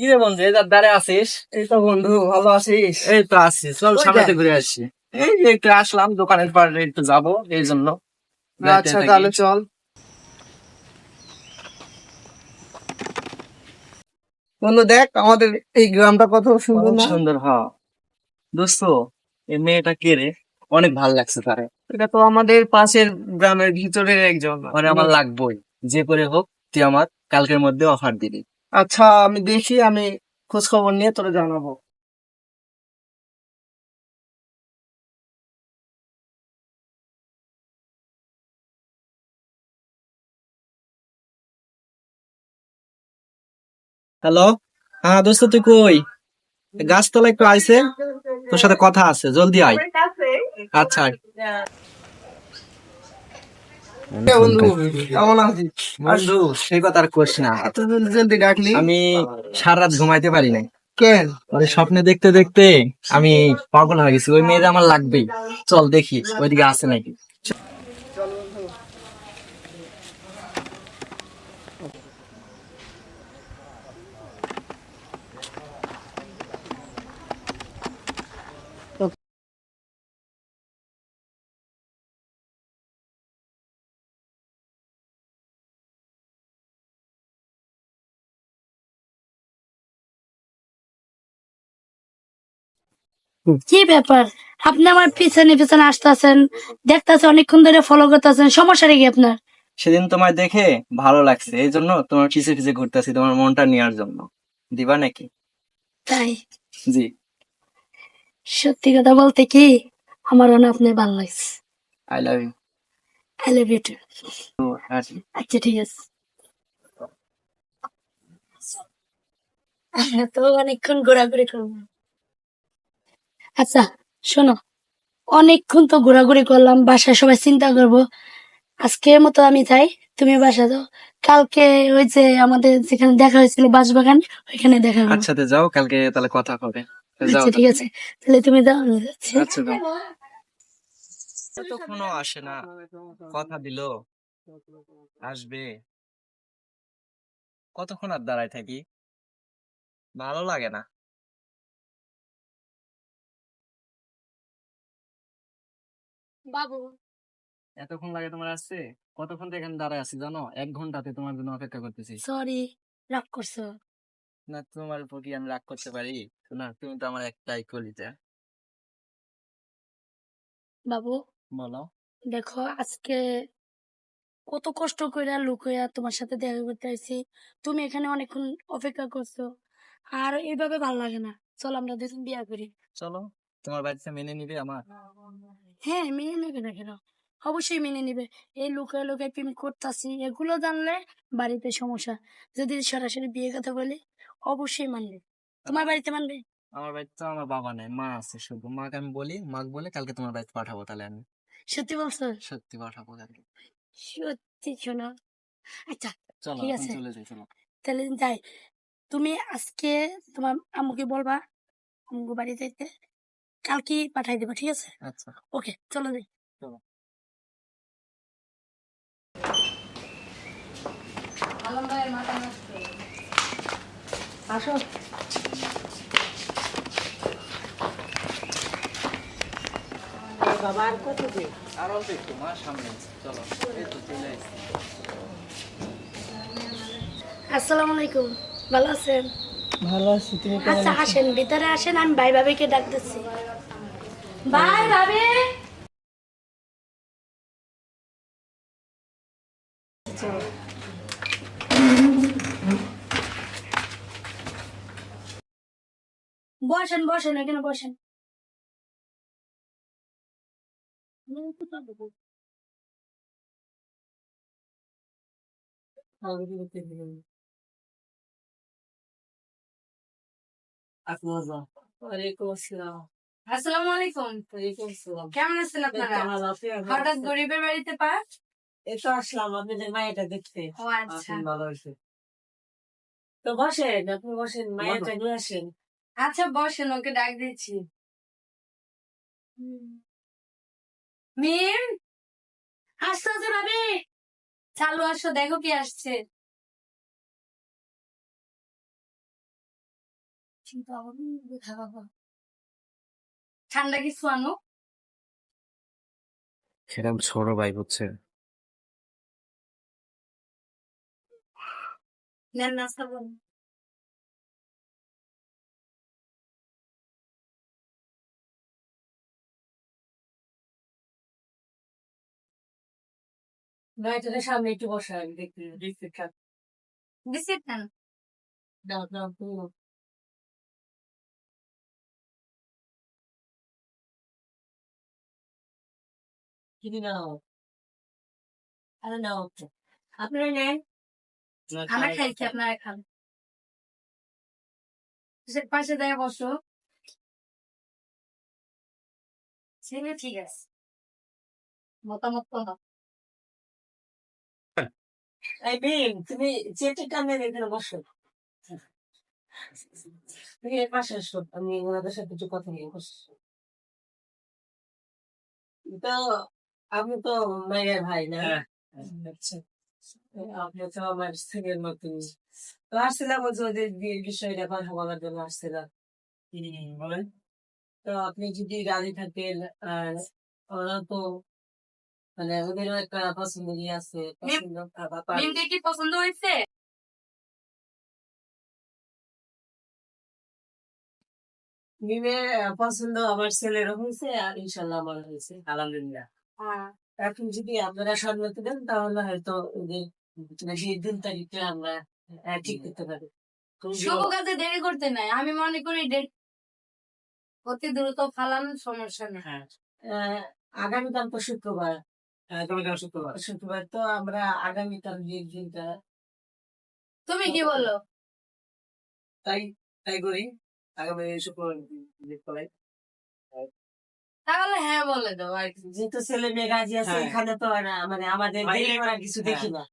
কি রে বন্ধু এই দ্বারে আছিস? এই তো বন্ধু ভালো আছিস? এই তো আছিস চল সামনে ঘুরে আসি। এই যে একটু আসলাম দোকানের পাড়ে একটু যাব এই জন্য। আচ্ছা তাহলে চল। বন্ধু দেখ আমাদের এই গ্রামটা কত সুন্দর না? সুন্দর হ। দোস্ত এই মেয়েটা কে রে? অনেক ভালো লাগছে তারে। এটা তো আমাদের পাশের গ্রামের ভিতরের একজন। মানে আমার লাগবেই। যে করে হোক তুই আমার কালকের মধ্যে অফার দিবি। আচ্ছা আমি দেখি, আমি খোঁজ খবর নিয়ে তোরে জানাব। হ্যালো? হ্যাঁ দোস্ত, তুই কই? গাছতলা একটু আইছে, তোর সাথে কথা আছে, জলদি আয়। আচ্ছা। আয়। বন্ধু, কেমন আছিস? বন্ধু সেই কথা আর কোস না। জলদি ডাকলি। আমি সারা রাত ঘুমাইতে পারি নাই। কেন? আরে স্বপ্নে দেখতে দেখতে আমি পাগল হয়ে গেছি। ওই মেয়েটা আমার লাগবেই। চল দেখি ওইদিকে আছে নাকি। কি ব্যাপার? আপনি আমার পিছনে পিছনে আসতেছেন দেখতেছেন অনেকক্ষণ ধরে ফলো করতেছেন সমস্যা কি আপনার? সেদিন তোমায় দেখে ভালো লাগছে এই জন্য তোমার পিছে পিছে ঘুরতেছি তোমার মনটা নেওয়ার জন্য। দিবা নাকি? তাই? জি। সত্যি কথা বলতে কি আমার না আপনি ভালো লাগছে। I love you I love you too আচ্ছা ঠিক আছে। তো অনেকক্ষণ ঘোরাঘুরি করব। আচ্ছা শোনো। অনেকক্ষণ তো ঘোরাঘুরি করলাম বাসায় সবাই চিন্তা করব। আজকের মতো আমি যাই তুমি বাসা যাও। কালকে ওই যে আমাদের যেখানে দেখা হয়েছিল বাসবাগান ওইখানে দেখা হবে। আচ্ছা যাও কালকে তাহলে কথা হবে। আচ্ছা ঠিক আছে। তাহলে তুমি যাও আমি যাচ্ছি। আচ্ছা কোনো আসে না। কথা দিলো। আসবে। কতক্ষণ আর দাঁড়ায় থাকি? ভালো লাগে না। বাবু। এতক্ষণ লাগে তোমার আসছে কতক্ষণ থেকে এখানে দাঁড়ায় আছি জানো? এক ঘন্টাতে তোমার জন্য অপেক্ষা করতেছি। সরি রাগ করছ। না তোমার আমি রাগ করতে পারি? না তুমি তো আমার একটাই কলিজা। বাবু বলো। দেখো আজকে কত কষ্ট করে লুকইয়া তোমার সাথে দেখা করতে আইছি। তুমি এখানে অনেকক্ষণ অপেক্ষা করছ। আর এইভাবে ভালো লাগে না। চল আমরা দুজন বিয়া করি। চলো। তোমার বাড়িতে মেনে নিবে আমার? হ্যাঁ মেনে নেবে না কেন? অবশ্যই মেনে নিবে। এই লুকায় লুকায় প্রেম করতেছি এগুলো জানলে বাড়িতে সমস্যা। যদি সরাসরি বিয়ে কথা বলি অবশ্যই মানবে। তোমার বাড়িতে মানবে? আমার বাড়িতে তো আমার বাবা নাই মা আছে শুধু। মাকে আমি বলি মাকে বলে কালকে তোমার বাড়িতে পাঠাবো তাহলে আমি। সত্যি বলছো? সত্যি পাঠাবো কালকে। সত্যি শোনো। আচ্ছা চলো ঠিক আছে। চলে যাই চলো। তাহলে যাই। তুমি আজকে তোমার আম্মুকে বলবা আম্মু বাড়ি যাইতে। কালকে পাঠাই দেবো ঠিক আছে? আচ্ছা। ওকে চলো যাই। আসো। আর অল্প একটু মা সামনে চলো এই তো চলে আসসালামু আলাইকুম ভালো আছেন? ভালো আছি তুমি আচ্ছা আসেন ভিতরে আসেন আমি ভাই ভাবিকে ডাক দিচ্ছি ভাই ভাবি! বসেন বসেন এখানে বসেন। ওয়ালাইকুম আসসালাম। আসসালামু আলাইকুম। ওয়ালাইকুম আসসালাম। কেমন আছেন আপনারা? হঠাৎ গরিবের বাড়িতে পা? এই তো আসলাম আপনাদের মায়েটা দেখতে। ও আচ্ছা। ভালো হয়েছে তো বসেন আপনি বসেন মায়েরটা নিয়ে আসেন। আচ্ছা বসেন ওকে ডাক দিচ্ছি। মিম আসতে আসতে ভাবি। চালু আসো দেখো কি আসছে। কিন্তু আমার দেখা পাবো। ঠান্ডা কিছু আনো? সেরকম ছোট ভাই হচ্ছে নেন নাস্তা করুন। নয়টার সামনে একটু বসা দেখতে দেখতে থাক। বিস্কিট নেন। দাও দাও। কিনে নাও আরে নাও আপনারা নেন আমরা খাইছি আপনারা খান পাশে দেয় বসো ছেলে ঠিক আছে মতামত তো না। এই বিন তুমি চেটে টানে এখানে বসো তুমি এর পাশে এসো আমি ওনাদের সাথে কিছু কথা নিয়ে বসছি তো আপনি তো মায়ের ভাই না। আচ্ছা। আপনি তো আমার ছেলের মতন তো আসছিলাম ওদের বিয়ের বিষয়টা কথা বলার জন্য আসছিলাম। বলেন। তো আপনি যদি রাজি থাকেন আর ওরা তো মানে ওদেরও একটা পছন্দ আছে কি পছন্দ হয়েছে? মিমের পছন্দ আমার ছেলেরও হয়েছে আর ইনশাল্লাহ আমার হয়েছে। আলহামদুলিল্লাহ। হ্যাঁ এখন যদি আপনারা সম্মতি দেন তাহলে হয়তো বিয়ের দিন তারিখটা আমরা ঠিক করতে পারি শুভ কাজে দেরি করতে নাই। আমি মনে করি ডেট অতি দ্রুত ফালান সমস্যা নেই। হ্যাঁ। আগামীকাল তো শুক্রবার। আগামীকাল শুক্রবার। শুক্রবার তো আমরা আগামীকাল বিয়ের দিনটা তুমি কি বলো? তাই তাই করি। আগামী শুক্রবার বিয়ে করাই তাহলে হ্যাঁ বলে দাও আর কি। যেহেতু ছেলে মেয়ে রাজি আছে হ্যাঁ। এখানে তো আর মানে আমাদের বাইরে- দেরি করার কিছু দেখি না।